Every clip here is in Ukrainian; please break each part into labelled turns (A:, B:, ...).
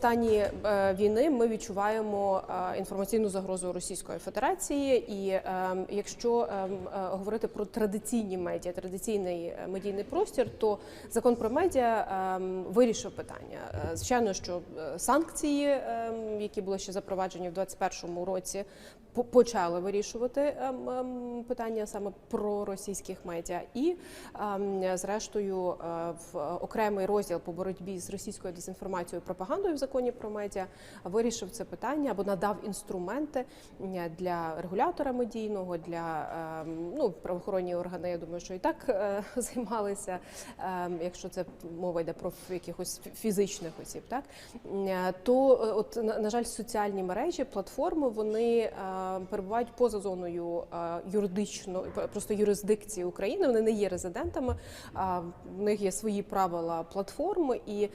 A: стані е, війни ми відчуваємо е, інформаційну загрозу Російської Федерації, і е, якщо е, м, е, говорити про традиційні медіа, традиційний медійний простір, то закон про медіа е, вирішив питання. Звичайно, що санкції, які були ще запроваджені в 2021 році, почали вирішувати ем, ем, питання саме про російських медіа, і ем, зрештою в окремий розділ по боротьбі з російською дезінформацією і пропагандою в законі про медіа вирішив це питання або надав інструменти для регулятора медійного, для ем, ну правоохоронні органи. Я думаю, що і так е, займалися, ем, якщо це мова йде про якихось фізичних осіб, так Е, то е, от на, жаль, соціальні мережі, платформи вони е, перебувають поза зоною юридично, просто юрисдикції України. Вони не є резидентами. В них є свої правила платформи, і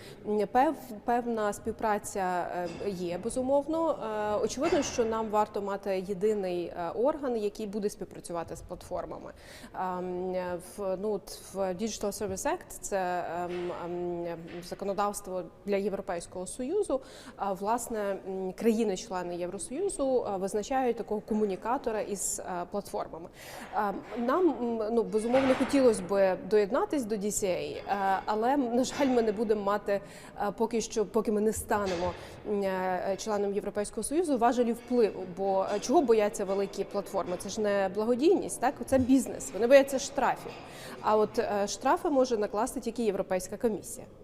A: певна співпраця е, є безумовно. Е, Очевидно, що нам варто мати єдиний е, орган, який буде співпрацювати з платформами. Ем, В ну в Digital Service Act це ем, ем, законодавство для Європейського союзу. Власне країни-члени Євросоюзу визначають такого комунікатора із платформами. Нам ну безумовно хотілося б доєднатись до DCA, але на жаль, ми не будемо мати поки що, поки ми не станемо м, е, членом Європейського союзу, важелі впливу. Бо е, чого бояться великі платформи? Це ж не благодійність, так це бізнес. Вони бояться штрафів. А от е, штрафи може накласти тільки Європейська комісія.